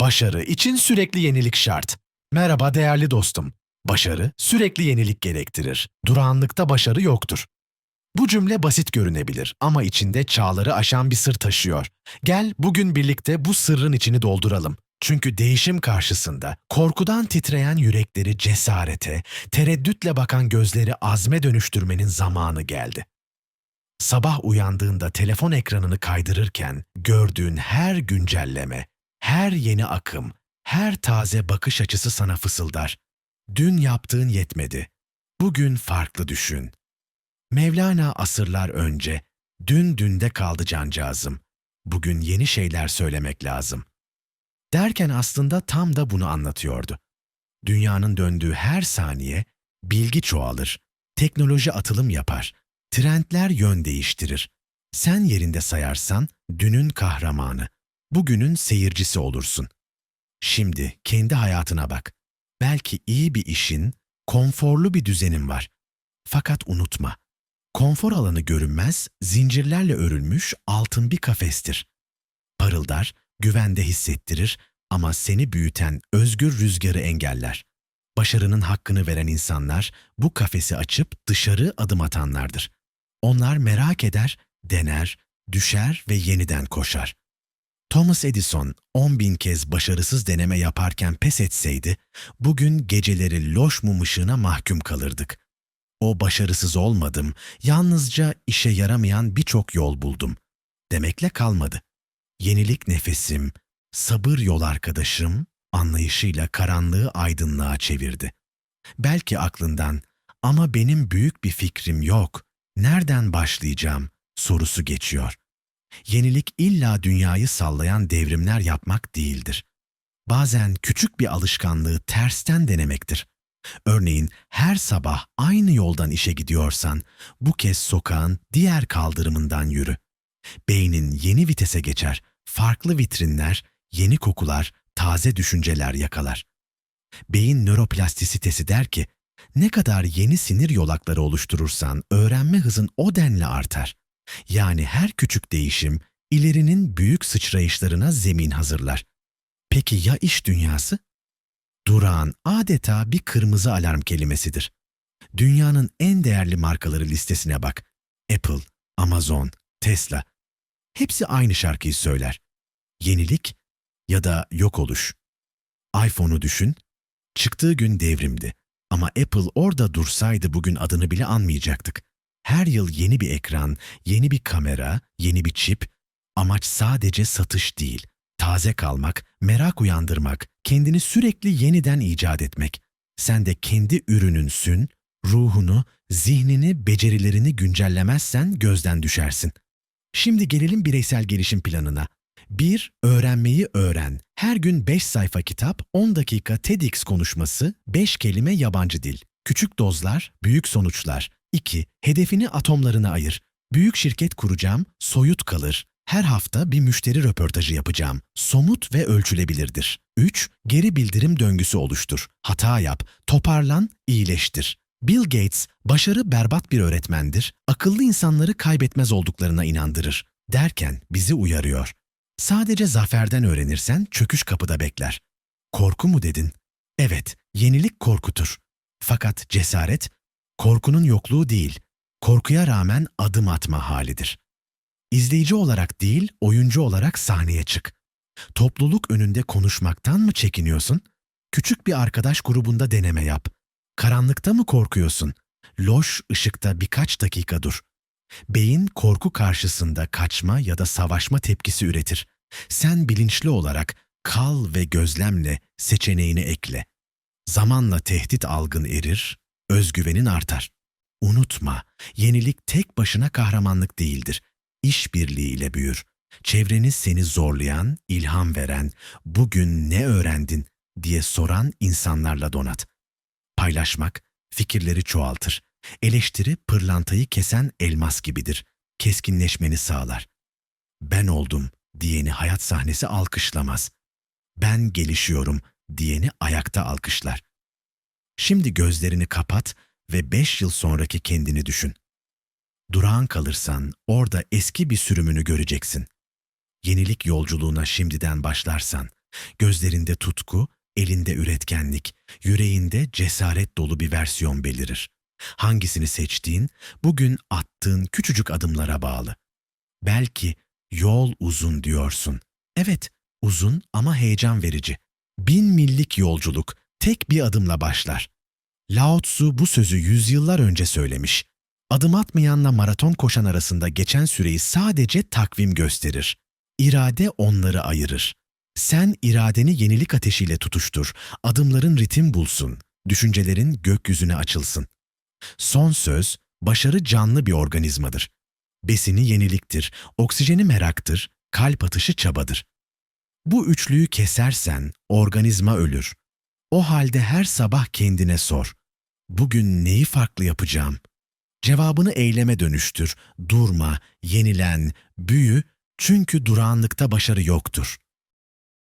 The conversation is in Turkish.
Başarı için sürekli yenilik şart. Merhaba değerli dostum. Başarı sürekli yenilik gerektirir. Durağanlıkta başarı yoktur. Bu cümle basit görünebilir ama içinde çağları aşan bir sır taşıyor. Gel bugün birlikte bu sırrın içini dolduralım. Çünkü değişim karşısında korkudan titreyen yürekleri cesarete, tereddütle bakan gözleri azme dönüştürmenin zamanı geldi. Sabah uyandığında telefon ekranını kaydırırken gördüğün her güncelleme, her yeni akım, her taze bakış açısı sana fısıldar. Dün yaptığın yetmedi. Bugün farklı düşün. Mevlana asırlar önce, dün dünde kaldı cancağızım. Bugün yeni şeyler söylemek lazım. Derken aslında tam da bunu anlatıyordu. Dünyanın döndüğü her saniye bilgi çoğalır, teknoloji atılım yapar, trendler yön değiştirir. Sen yerinde sayarsan dünün kahramanı, bugünün seyircisi olursun. Şimdi kendi hayatına bak. Belki iyi bir işin, konforlu bir düzenin var. Fakat unutma, konfor alanı görünmez, zincirlerle örülmüş altın bir kafestir. Parıldar, güvende hissettirir ama seni büyüten özgür rüzgarı engeller. Başarının hakkını veren insanlar bu kafesi açıp dışarı adım atanlardır. Onlar merak eder, dener, düşer ve yeniden koşar. Thomas Edison 10 bin kez başarısız deneme yaparken pes etseydi, bugün geceleri loş mum ışığına mahkum kalırdık. O başarısız olmadım, yalnızca işe yaramayan birçok yol buldum. Demekle kalmadı. Yenilik nefesim, sabır yol arkadaşım, anlayışıyla karanlığı aydınlığa çevirdi. Belki aklından, ama benim büyük bir fikrim yok, nereden başlayacağım sorusu geçiyor. Yenilik illa dünyayı sallayan devrimler yapmak değildir. Bazen küçük bir alışkanlığı tersten denemektir. Örneğin her sabah aynı yoldan işe gidiyorsan bu kez sokağın diğer kaldırımından yürü. Beynin yeni vitese geçer, farklı vitrinler, yeni kokular, taze düşünceler yakalar. Beyin nöroplastisitesi der ki, ne kadar yeni sinir yolakları oluşturursan öğrenme hızın o denli artar. Yani her küçük değişim ilerinin büyük sıçrayışlarına zemin hazırlar. Peki ya iş dünyası? Durağan adeta bir kırmızı alarm kelimesidir. Dünyanın en değerli markaları listesine bak. Apple, Amazon, Tesla. Hepsi aynı şarkıyı söyler. Yenilik ya da yok oluş. iPhone'u düşün. Çıktığı gün devrimdi. Ama Apple orada dursaydı bugün adını bile anmayacaktık. Her yıl yeni bir ekran, yeni bir kamera, yeni bir çip. Amaç sadece satış değil. Taze kalmak, merak uyandırmak, kendini sürekli yeniden icat etmek. Sen de kendi ürününsün, ruhunu, zihnini, becerilerini güncellemezsen gözden düşersin. Şimdi gelelim bireysel gelişim planına. 1. Öğrenmeyi öğren. Her gün 5 sayfa kitap, 10 dakika TEDx konuşması, 5 kelime yabancı dil. Küçük dozlar, büyük sonuçlar. 2. Hedefini atomlarına ayır. Büyük şirket kuracağım, soyut kalır. Her hafta bir müşteri röportajı yapacağım. Somut ve ölçülebilirdir. 3. Geri bildirim döngüsü oluştur. Hata yap, toparlan, iyileştir. Bill Gates, başarı berbat bir öğretmendir, akıllı insanları kaybetmez olduklarına inandırır. Derken bizi uyarıyor. Sadece zaferden öğrenirsen çöküş kapıda bekler. Korku mu dedin? Evet, yenilik korkutur. Fakat cesaret, korkunun yokluğu değil, korkuya rağmen adım atma halidir. İzleyici olarak değil, oyuncu olarak sahneye çık. Topluluk önünde konuşmaktan mı çekiniyorsun? Küçük bir arkadaş grubunda deneme yap. Karanlıkta mı korkuyorsun? Loş ışıkta birkaç dakika dur. Beyin korku karşısında kaçma ya da savaşma tepkisi üretir. Sen bilinçli olarak kal ve gözlemle seçeneğini ekle. Zamanla tehdit algın erir, özgüvenin artar. Unutma, yenilik tek başına kahramanlık değildir. İşbirliğiyle büyür. Çevreniz seni zorlayan, ilham veren, bugün ne öğrendin diye soran insanlarla donat. Paylaşmak fikirleri çoğaltır. Eleştiri pırlantayı kesen elmas gibidir. Keskinleşmeni sağlar. Ben oldum diyeni hayat sahnesi alkışlamaz. Ben gelişiyorum diyeni ayakta alkışlar. Şimdi gözlerini kapat ve beş yıl sonraki kendini düşün. Durağan kalırsan orada eski bir sürümünü göreceksin. Yenilik yolculuğuna şimdiden başlarsan Gözlerinde tutku, elinde üretkenlik, yüreğinde cesaret dolu bir versiyon belirir. Hangisini seçtiğin, bugün attığın küçücük adımlara bağlı. Belki yol uzun diyorsun. Evet, uzun ama heyecan verici. Bin millik yolculuk tek bir adımla başlar. Lao Tzu bu sözü yüzyıllar önce söylemiş. Adım atmayanla maraton koşan arasında geçen süreyi sadece takvim gösterir. İrade onları ayırır. Sen iradeni yenilik ateşiyle tutuştur, adımların ritim bulsun, düşüncelerin gökyüzüne açılsın. Son söz, başarı canlı bir organizmadır. Besini yeniliktir, oksijeni meraktır, kalp atışı çabadır. Bu üçlüyü kesersen organizma ölür. O halde her sabah kendine sor. Bugün neyi farklı yapacağım? Cevabını eyleme dönüştür. Durma, yenilen, büyü çünkü durağanlıkta başarı yoktur.